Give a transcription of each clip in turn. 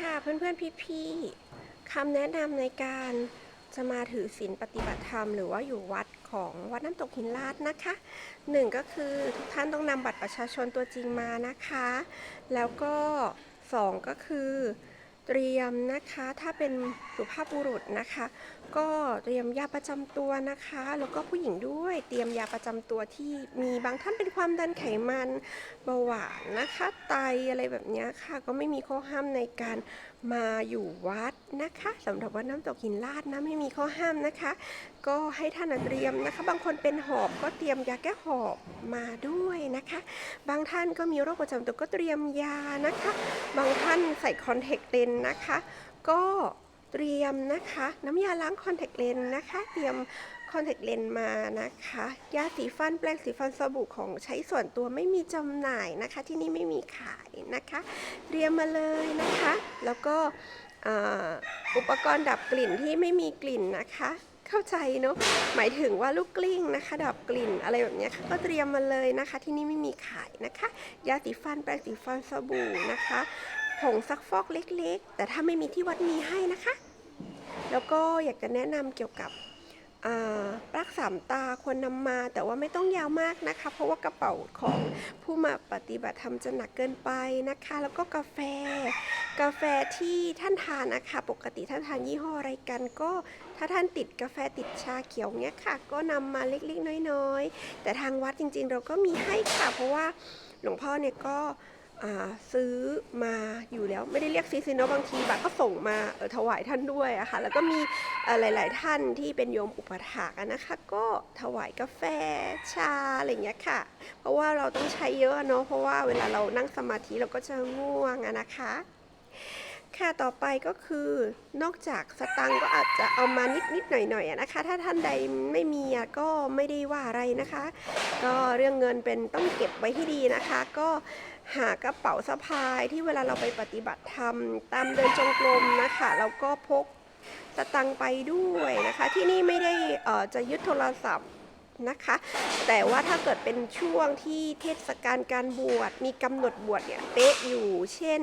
ค่ะเพื่อนๆพี่ๆคำแนะนำในการจะมาถือศีลปฏิบัติธรรมหรือว่าอยู่วัดของวัดน้ำตกหินลาดนะคะหนึ่งก็คือทุกท่านต้องนำบัตรประชาชนตัวจริงมานะคะ แล้วก็สองก็คือ เตรียมนะคะถ้าเป็นสุภาพบุรุษนะคะ ก็เตรียมยาประจำตัวนะคะ แล้วก็ผู้หญิงด้วยเตรียมยาประจำตัวที่มีบางท่านเป็นความดันไขมันเบาหวานนะคะไตอะไรแบบนี้ค่ะ ก็ไม่มีข้อห้ามในการมาอยู่วัดนะคะสำหรับวัดน้ำตกหินลาดนะไม่มีข้อห้ามนะคะ ก็ให้ท่านเตรียมนะคะ บางคนเป็นหอบก็เตรียมยาแก้หอบมาด้วยนะคะ บางท่านก็มีโรคประจำตัวก็เตรียมยานะคะ บางท่านใส่คอนแทคเลนส์นะคะ ก็เตรียมนะคะน้ำยาล้างคอนแทคเลนส์นะคะ เตรียมคอนแทคเลนส์มานะคะ ยาสีฟันแปรงสีฟันสบู่ของใช้ส่วนตัวไม่มีจำหน่ายนะคะ ที่นี่ไม่มีขายนะคะ เตรียมมาเลยนะคะ แล้วก็อุปกรณ์ดับกลิ่นที่ไม่มีกลิ่นนะคะ เข้าใจเนาะหมายถึงว่าลูกกลิ้งนะคะดอกกลิ่นอะไรแบบนี้ค่ะก็เตรียมมาเลยนะคะ ที่นี่ไม่มีขายนะคะ ยาสีฟันแปรงสีฟันสบู่นะคะผงซักฟอกเล็กๆ แต่ถ้าไม่มีที่วัดมีให้นะคะ แล้วก็อยากจะแนะนำเกี่ยวกับ อ่าปลั๊กสามตาควรนำมาแต่ว่าไม่ต้องยาวมากนะคะ เพราะว่ากระเป๋าของผู้มาปฏิบัติธรรมจะหนักเกินไปนะคะ แล้วก็กาแฟ กาแฟที่ท่านทานนะคะปกติท่านทานยี่ห้ออะไรกัน ก็ถ้าท่านติดกาแฟติดชาเขียวเนี้ยค่ะ ก็นำมาเล็กๆ น้อยๆ แต่ทางวัดจริงๆ เราก็มีให้ค่ะ เพราะว่าหลวงพ่อเนี่ยก็ ซื้อมาอยู่แล้วไม่ได้เรียกซีซีเนอะบางทีบัตรก็ส่งมาเออถวายท่านด้วยอะค่ะแล้วก็มีหลาย ๆ ท่านที่เป็นโยมอุปถากนะคะ ก็ถวายกาแฟชาอะไรเงี้ยค่ะ เพราะว่าเราต้องใช้เยอะเนาะเพราะว่าเวลาเรานั่งสมาธิเราก็จะง่วงอะนะคะ ค่ะต่อไปก็คือนอกจากสตังค์ก็อาจจะเอามานิดนิดหน่อยหน่อยนะคะ ถ้าท่านใดไม่มีอะก็ไม่ได้ว่าอะไรนะคะ ก็เรื่องเงินเป็นต้องเก็บไว้ให้ดีนะคะ ก็หากระเป๋าสะพายที่เวลาเราไปปฏิบัติธรรม ตามเดินจงกรมนะคะแล้วก็พกสตังค์ไปด้วยนะคะ ที่นี่ไม่ได้จะยึดโทรศัพท์ นะคะ แต่ว่าถ้าเกิดเป็นช่วงที่เทศกาลการบวชมีกำหนดบวชเนี่ยเป๊ะอยู่ เช่น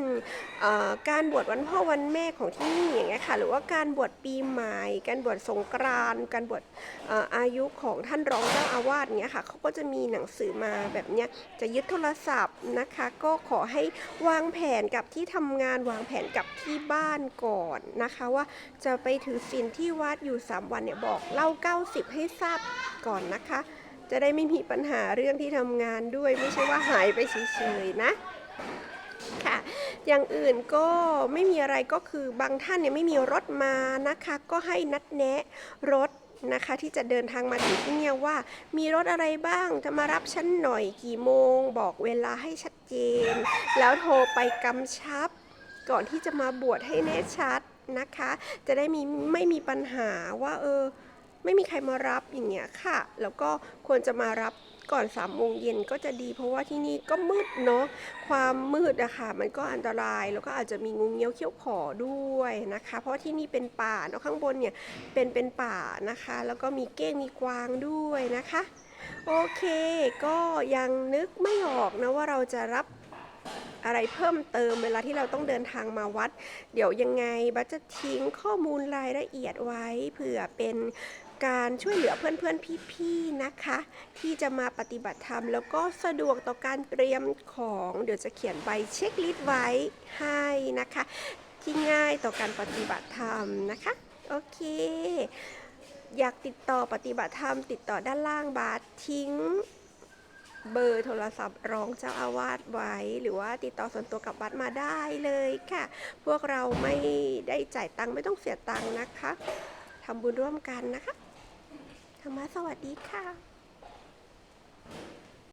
การบวชวันพ่อวันแม่ของที่นี่อย่างเงี้ยค่ะหรือว่าการบวชปีใหม่ การบวชสงกรานต์การบวชออายุของท่านรองเจ้าอาวาสเนี้ยค่ะเขาก็จะมีหนังสือมาแบบเนี้ยจะยึดโทรศัพท์นะคะ ก็ขอให้วางแผนกับที่ทำงานวางแผนกับที่บ้านก่อนนะคะว่าจะไปถือศีลที่วัดอยู่ 3 วันเนี่ยบอกเล่า 90 ให้ทราบก่อนนะคะจะได้ไม่มีปัญหาเรื่องที่ทำงานด้วย ไม่ใช่ว่าหายไปเฉยๆนะค่ะอย่างอื่นก็ไม่มีอะไรก็คือบางท่านเนี่ยไม่มีรถมานะคะ ก็ให้นัดแนะรถนะคะที่จะเดินทางมาถึงที่เนี่ยว่า มีรถอะไรบ้างจะมารับฉันหน่อยกี่โมง บอกเวลาให้ชัดเจน แล้วโทรไปกำชับ ก่อนที่จะมาบวชให้แน่ชัดนะคะ จะได้มีไม่มีปัญหาว่าเออ ไม่มีใครมารับอย่างเงี้ยค่ะ แล้วก็ควรจะมารับก่อน3ามโมงเย็นก็จะดี เพราะว่าที่นี่ก็มืดเนาะความมืดอะค่ะมันก็อันตรายแล้วก็อาจจะมีงูเงี้ยวเขี้ยวขอด้วยนะคะ เพราะที่นี่เป็นป่าเนาะข้างบนเนี่ยเป็นเป็นป่านะคะ แล้วก็มีเก้งมีกวางด้วยนะคะ โอเค ก็ยังนึกไม่ออกนะว่าเราจะรับอะไรเพิ่มเติมเวลาที่เราต้องเดินทางมาวัด เดี๋ยวยังไงบัสจะทิ้งข้อมูลรายละเอียดไว้เผื่อเป็น การช่วยเหลือเพื่อนๆพี่ๆนะคะ ที่จะมาปฏิบัติธรรม แล้วก็สะดวกต่อการเตรียมของเดี๋ยวจะเขียนใบเช็คลิสต์ไว้ให้นะคะ ที่ง่ายต่อการปฏิบัติธรรมนะคะ โอเค อยากติดต่อปฏิบัติธรรม ติดต่อด้านล่างบาสทิ้งเบอร์โทรศัพท์รองเจ้าอาวาสไว้ หรือว่าติดต่อส่วนตัวกับวัดมาได้เลยค่ะ พวกเราไม่ได้จ่ายตังค์ไม่ต้องเสียตังค์นะคะทำบุญร่วมกันนะคะ ธรรมะสวัสดีค่ะ